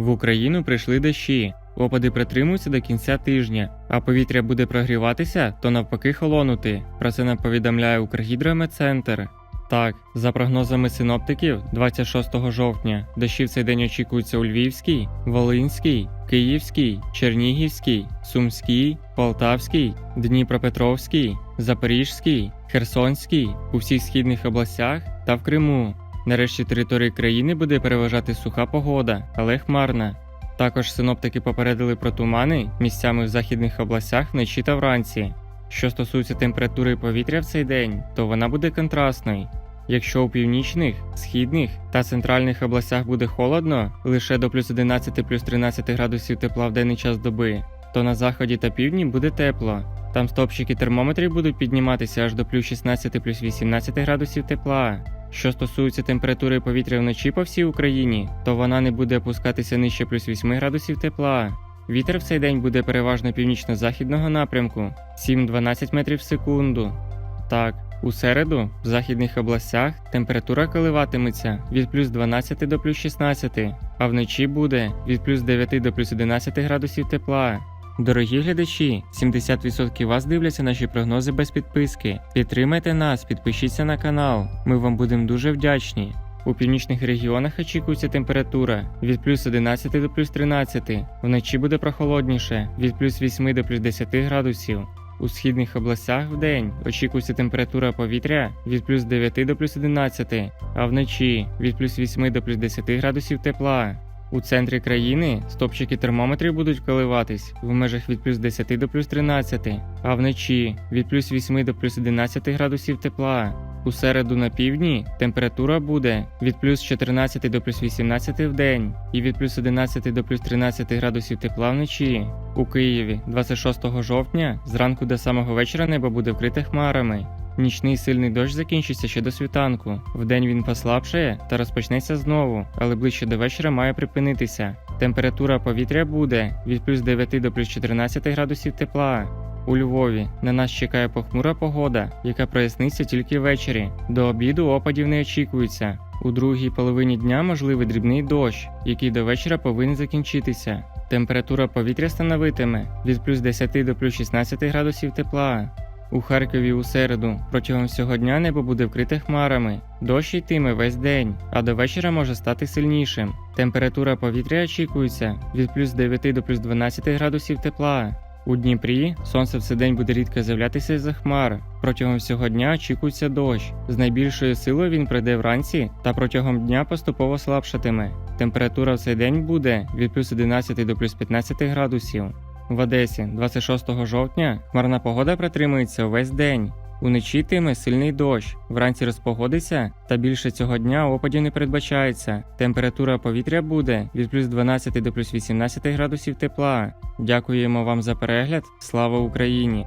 В Україну прийшли дощі. Опади притримуються до кінця тижня, а повітря буде прогріватися, то навпаки холонути. Про це нам повідомляє Укргідрометцентр. Так, за прогнозами синоптиків, 26 жовтня дощі в цей день очікуються у Львівській, Волинській, Київській, Чернігівській, Сумській, Полтавській, Дніпропетровській, Запорізькій, Херсонській, у всіх східних областях та в Криму. Нарешті території країни буде переважати суха погода, але хмарна. Також синоптики попередили про тумани місцями в західних областях вночі та вранці. Що стосується температури повітря в цей день, то вона буде контрастною. Якщо у північних, східних та центральних областях буде холодно лише до плюс 11 плюс 13 градусів тепла в денний час доби, то на заході та півдні буде тепло. Там стопчики термометрів будуть підніматися аж до плюс 16 плюс 18 градусів тепла. Що стосується температури повітря вночі по всій Україні, то вона не буде опускатися нижче плюс 8 градусів тепла. Вітер в цей день буде переважно північно-західного напрямку 7-12 метрів в секунду. Так, у середу в західних областях температура коливатиметься від плюс 12 до плюс 16, а вночі буде від плюс 9 до плюс 11 градусів тепла. Дорогі глядачі, 70% вас дивляться наші прогнози без підписки. Підтримайте нас, підпишіться на канал. Ми вам будемо дуже вдячні. У північних регіонах очікується температура від плюс 11 до плюс 13. Вночі буде прохолодніше від плюс 8 до плюс 10 градусів. У східних областях в день очікується температура повітря від плюс 9 до плюс 11, а вночі від плюс 8 до плюс 10 градусів тепла. У центрі країни стопчики термометрів будуть коливатись в межах від плюс 10 до плюс 13, а вночі від плюс 8 до плюс 11 градусів тепла. У середу на півдні температура буде від плюс 14 до плюс 18 в день і від плюс 11 до плюс 13 градусів тепла вночі. У Києві 26 жовтня зранку до самого вечора небо буде вкрите хмарами. Нічний сильний дощ закінчиться ще до світанку. Вдень він послабшає та розпочнеться знову, але ближче до вечора має припинитися. Температура повітря буде від плюс 9 до плюс 14 градусів тепла. У Львові на нас чекає похмура погода, яка проясниться тільки ввечері. До обіду опадів не очікується. У другій половині дня можливий дрібний дощ, який до вечора повинен закінчитися. Температура повітря становитиме від плюс 10 до плюс 16 градусів тепла. У Харкові у середу протягом всього дня небо буде вкрите хмарами. Дощ йтиме весь день, а до вечора може стати сильнішим. Температура повітря очікується від плюс 9 до плюс 12 градусів тепла. У Дніпрі сонце в цей день буде рідко з'являтися з-за хмар. Протягом всього дня очікується дощ. З найбільшою силою він прийде вранці та протягом дня поступово слабшатиме. Температура в цей день буде від плюс 11 до плюс 15 градусів. В Одесі 26 жовтня хмарна погода протримується увесь день. Уночі тиме сильний дощ, вранці розпогодиться, та більше цього дня опадів не передбачається. Температура повітря буде від плюс 12 до плюс 18 градусів тепла. Дякуємо вам за перегляд. Слава Україні!